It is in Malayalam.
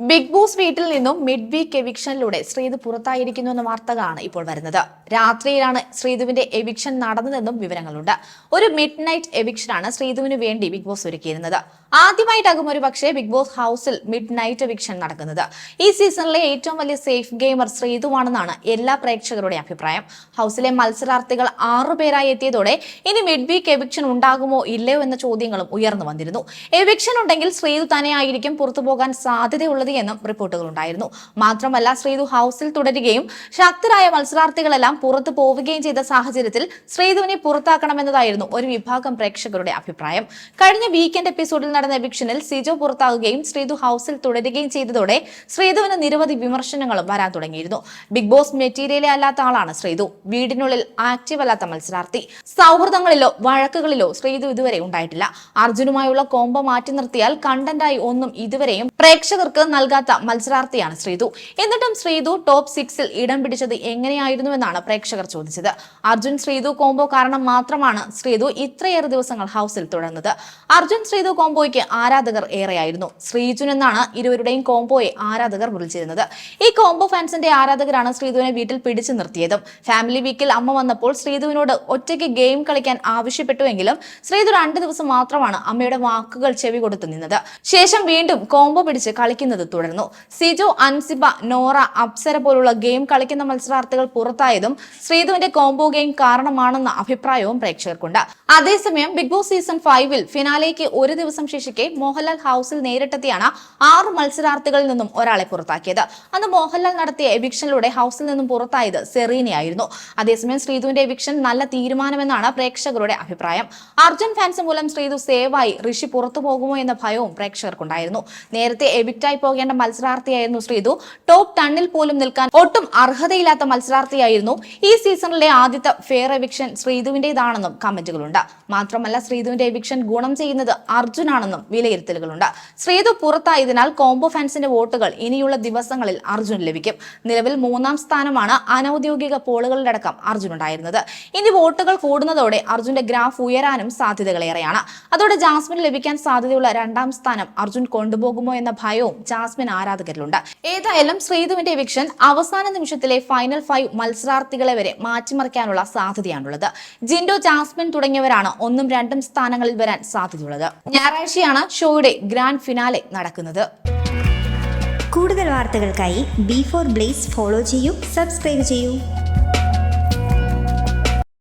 ബിഗ് ബോസ് വീട്ടിൽ നിന്നും മിഡ് വീക്ക് എവിക്ഷനിലൂടെ ശ്രീതു പുറത്തായിരിക്കുന്നു എന്ന വാർത്തകളാണ് ഇപ്പോൾ വരുന്നത്. രാത്രിയിലാണ് ശ്രീതുവിന്റെ എവിക്ഷൻ നടന്നതെന്നും വിവരങ്ങളുണ്ട്. ഒരു മിഡ് നൈറ്റ് എവിക്ഷനാണ് ശ്രീതുവിന് വേണ്ടി ബിഗ് ബോസ് ഒരുക്കിയിരുന്നത്. ആദ്യമായിട്ടാകും ഒരു പക്ഷേ ബിഗ് ബോസ് ഹൗസിൽ മിഡ് നൈറ്റ് എവിക്ഷൻ നടക്കുന്നത്. ഈ സീസണിലെ ഏറ്റവും വലിയ സേഫ് ഗെയിമർ ശ്രീതുവാണെന്നാണ് എല്ലാ പ്രേക്ഷകരുടെ അഭിപ്രായം. ഹൗസിലെ മത്സരാർത്ഥികൾ ആറുപേരായി എത്തിയതോടെ ഇനി മിഡ് വീക്ക് എവിക്ഷൻ ഉണ്ടാകുമോ ഇല്ലയോ എന്ന ചോദ്യങ്ങളും ഉയർന്നു വന്നിരുന്നു. എവിക്ഷൻ ഉണ്ടെങ്കിൽ ശ്രീതു തന്നെയായിരിക്കും പുറത്തു പോകാൻ സാധ്യതയുള്ളത് എന്നും റിപ്പോർട്ടുകളുണ്ടായിരുന്നു. മാത്രമല്ല ശ്രീതു ഹൗസിൽ തുടരുകയും ശക്തരായ മത്സരാർത്ഥികളെല്ലാം പുറത്തു പോവുകയും ചെയ്ത സാഹചര്യത്തിൽ ശ്രീതുവിനെ പുറത്താക്കണമെന്നതായിരുന്നു ഒരു വിഭാഗം പ്രേക്ഷകരുടെ അഭിപ്രായം. കഴിഞ്ഞ വീക്കെൻഡ് എപ്പിസോഡിൽ നടന്ന എവിക്ഷനിൽ സിജോ പുറത്താകുകയും ശ്രീതു ഹൗസിൽ തുടരുകയും ചെയ്തതോടെ ശ്രീതുവിന് നിരവധി വിമർശനങ്ങളും വരാൻ തുടങ്ങിയിരുന്നു. ബിഗ് ബോസ് മെറ്റീരിയലേ അല്ലാത്ത ആളാണ് ശ്രീതു. വീടിനുള്ളിൽ ആക്റ്റീവ് അല്ലാത്ത മത്സരാർത്ഥി. സൗഹൃദങ്ങളിലോ വഴക്കുകളിലോ ശ്രീതു ഇതുവരെ ഉണ്ടായിട്ടില്ല. അർജുനുമായുള്ള കോംബോ മാറ്റി നിർത്തിയാൽ കണ്ടന്റായി ഒന്നും ഇതുവരെയും പ്രേക്ഷകർക്ക് നൽകാത്ത മത്സരാർത്ഥിയാണ് ശ്രീതു. എന്നിട്ടും ശ്രീതു ടോപ്പ് സിക്സിൽ ഇടം പിടിച്ചത് എങ്ങനെയായിരുന്നുവെന്നാണ് പ്രേക്ഷകർ ചോദിച്ചത്. അർജുൻ ശ്രീതു കോംബോ കാരണം മാത്രമാണ് ശ്രീതു ഇത്രയേറെ ദിവസങ്ങൾ ഹൗസിൽ തുടർന്നത്. അർജുൻ ശ്രീതു കോംബോയ്ക്ക് ആരാധകർ ഏറെയായിരുന്നു. ശ്രീജുൻ എന്നാണ് ഇരുവരുടെയും കോംബോയെ ആരാധകർ വിളിച്ചിരുന്നത്. ഈ കോംബോ ഫാൻസിന്റെ ആരാധകരാണ് ശ്രീതുവിനെ വീട്ടിൽ പിടിച്ചു നിർത്തിയതും. ഫാമിലി വീക്കിൽ അമ്മ വന്നപ്പോൾ ശ്രീതുവിനോട് ഒറ്റയ്ക്ക് ഗെയിം കളിക്കാൻ ആവശ്യപ്പെട്ടുവെങ്കിലും ശ്രീതു രണ്ടു ദിവസം മാത്രമാണ് അമ്മയുടെ വാക്കുകൾ ചെവി കൊടുത്തു നിന്നത്. ശേഷം വീണ്ടും കോംബോ പിടിച്ച് കളിക്കുന്നത് തുടർന്നു സിജു അൻസിബ നോറ അപ്സര പോലുള്ള ഗെയിം കളിക്കുന്ന മത്സരാർത്ഥികൾ പുറത്തായതും ശ്രീധുവിന്റെ കോംബോ ഗെയിം കാരണമാണെന്ന അഭിപ്രായവും പ്രേക്ഷകർക്കുണ്ട്. അതേസമയം ബിഗ് ബോസ് സീസൺ ഫൈവിൽ ഫിനാലേക്ക് ഒരു ദിവസം ശേഷിക്കെ മോഹൻലാൽ ഹൌസിൽ നേരിട്ടെത്തിയാണ് ആറ് മത്സരാർത്ഥികളിൽ നിന്നും ഒരാളെ പുറത്താക്കിയത്. അന്ന് മോഹൻലാൽ നടത്തിയ എവിക്ഷനിലൂടെ ഹൌസിൽ നിന്നും പുറത്തായത് സെറീനയായിരുന്നു. അതേസമയം ശ്രീധുവിന്റെ എവിക്ഷൻ നല്ല തീരുമാനമെന്നാണ് പ്രേക്ഷകരുടെ അഭിപ്രായം. അർജുൻ ഫാൻസ് മൂലം ശ്രീധു സേവായി ഋഷി പുറത്തു പോകുമോ എന്ന ഭയവും പ്രേക്ഷകർക്കുണ്ടായിരുന്നു. നേരത്തെ എവിക്റ്റായി പോകേണ്ട മത്സരാർത്ഥിയായിരുന്നു ശ്രീതു. ടോപ്പ് ടണ്ണിൽ പോലും നിൽക്കാൻ ഒട്ടും അർഹതയില്ലാത്ത മത്സരാർത്ഥിയായിരുന്നു ഈ സീസണിലെ ആദ്യത്തെ ഫെയർ എവിക്ഷൻ ശ്രീതുവിന്റേതാണെന്നും കമന്റുകളുണ്ട്. മാത്രമല്ല ശ്രീതുവിന്റെ എവിക്ഷൻ ഗുണം ചെയ്യുന്നത് അർജുനാണെന്നും വിലയിരുത്തലുകളുണ്ട്. ശ്രീതു പുറത്തായതിനാൽ കോംബോ ഫാൻസിന്റെ വോട്ടുകൾ ഇനിയുള്ള ദിവസങ്ങളിൽ അർജുൻ ലഭിക്കും. നിലവിൽ മൂന്നാം സ്ഥാനമാണ് അനൌദ്യോഗിക പോളുകളിലടക്കം അർജുൻ ഉണ്ടായിരുന്നത് ഇനി വോട്ടുകൾ കൂടുന്നതോടെ അർജുന്റെ ഗ്രാഫ് ഉയരാനും സാധ്യതകളേറെയാണ്. അതോടെ ജാസ്മിൻ ലഭിക്കാൻ സാധ്യതയുള്ള രണ്ടാം സ്ഥാനം അർജുൻ കൊണ്ടുപോകുമോ എന്ന ഭയവും ജാസ്മിൻ ആരാധകരിലുണ്ട്. ഏതായാലും ശ്രീധുവിന്റെ എവിക്ഷൻ അവസാന നിമിഷത്തിലെ ഫൈനൽ ഫൈവ് മത്സരാർത്ഥികളെ വരെ മാറ്റിമറിക്കാനുള്ള സാധ്യതയാണുള്ളത്. ജിൻഡോ ജാസ്മിൻ തുടങ്ങിയവരാണ് ഒന്നും രണ്ടും സ്ഥാനങ്ങളിൽ വരാൻ സാധ്യതയുള്ളത്. ഞായറാഴ്ചയാണ് ഷോയുടെ ഗ്രാൻഡ് ഫിനാലെ നടക്കുന്നത്. കൂടുതൽ വാർത്തകൾക്കായി ബി ഫോർ ബ്ലേസ് ഫോളോ ചെയ്യൂ സബ്സ്ക്രൈബ് ചെയ്യൂ.